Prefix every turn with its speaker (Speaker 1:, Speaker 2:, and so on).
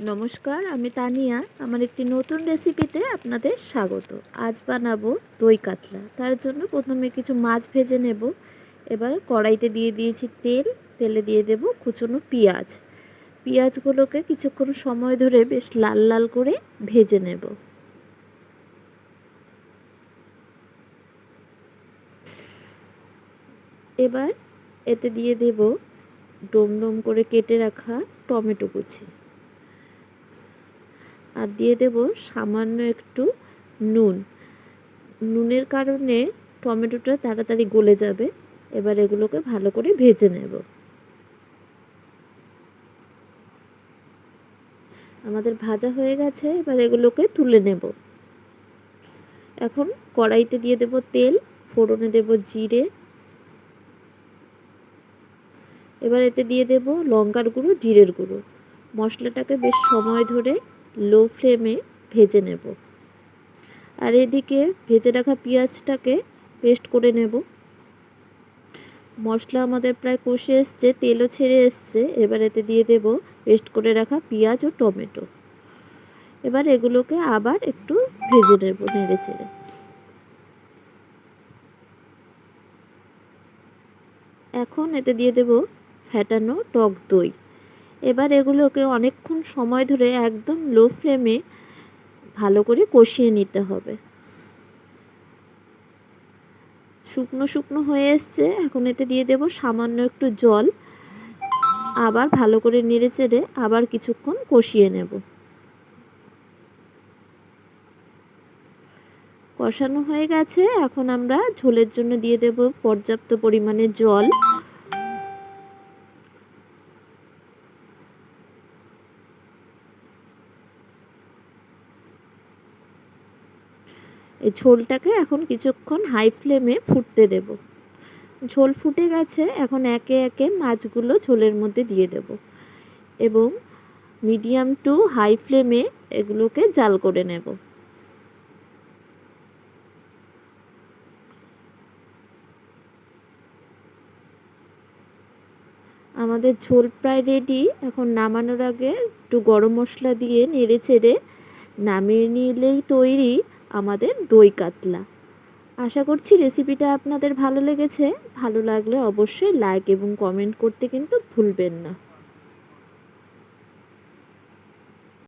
Speaker 1: নমস্কার, আমি তানিয়া। আমার একটি নতুন রেসিপিতে আপনাদের স্বাগত। আজ বানাবো দই কাতলা। তার জন্য প্রথমে কিছু মাছ ভেজে নেব। এবার কড়াইতে দিয়ে দিয়েছি তেল। তেলে দিয়ে দেব কুচনো পেঁয়াজ। পেঁয়াজগুলোকে কিছুক্ষণ সময় ধরে বেশ লাল লাল করে ভেজে নেব। এবার এতে দিয়ে দেব ডোম ডোম করে কেটে রাখা টমেটো কুচি। আর দিয়ে দেব সামান্য একটু নুন। নুনের কারণে টমেটোটা তাড়াতাড়ি গলে যাবে। এবার এগুলোকে ভালো করে ভেজে নেব। আমাদের ভাজা হয়ে গেছে, এবার এগুলোকে তুলে নেব। এখন কড়াইতে দিয়ে দেব তেল, ফোড়নে দেব জিরে। এবার এতে দিয়ে দেব লঙ্কার গুঁড়ো, জিরের গুঁড়ো। মশলাটাকে বেশ সময় ধরে লো ফ্লেমে ভেজে নেব। আর এদিকে ভেজে রাখা পেঁয়াজটাকে পেস্ট করে নেব। মশলা আমাদের প্রায় কষে এসছে, তেলও ছেড়ে এসছে। এবার এতে দিয়ে দেব পেস্ট করে রাখা পেঁয়াজ ও টমেটো। এবার এগুলোকে আবার একটু ভেজে নেব নেড়ে চেড়ে। এখন এতে দিয়ে দেব ফ্যাটানো টক দই। এবার এগুলোকে অনেকক্ষণ সময় ধরে একদম লো ফ্লেমে ভালো করে কষিয়ে নিতে হবে। শুকনো শুকনো হয়ে এসছে, এখন এতে দিয়ে দেব সামান্য একটু জল। আবার ভালো করে নেড়ে চেড়ে আবার কিছুক্ষণ কষিয়ে নেব। কষানো হয়ে গেছে, এখন আমরা ঝোলের জন্য দিয়ে দেব পর্যাপ্ত পরিমাণে জল। এই ঝোলটাকে এখন কিছুক্ষণ হাই ফ্লেমে ফুটতে দেব। ঝোল ফুটে গেছে, এখন একে একে মাছগুলো ঝোলের মধ্যে দিয়ে দেব এবং মিডিয়াম টু হাই ফ্লেমে এগুলোকে জাল করে নেব। আমাদের ঝোল প্রায় রেডি। এখন নামানোর আগে একটু গরম মশলা দিয়ে নেড়ে চেড়ে নামিয়ে নিলেই তৈরি। আমাদের দই কাতলা। আশা করছি রেসিপিটা আপনাদের ভালো লেগেছে। ভালো লাগলে অবশ্যই লাইক এবং কমেন্ট করতে কিন্তু ভুলবেন না।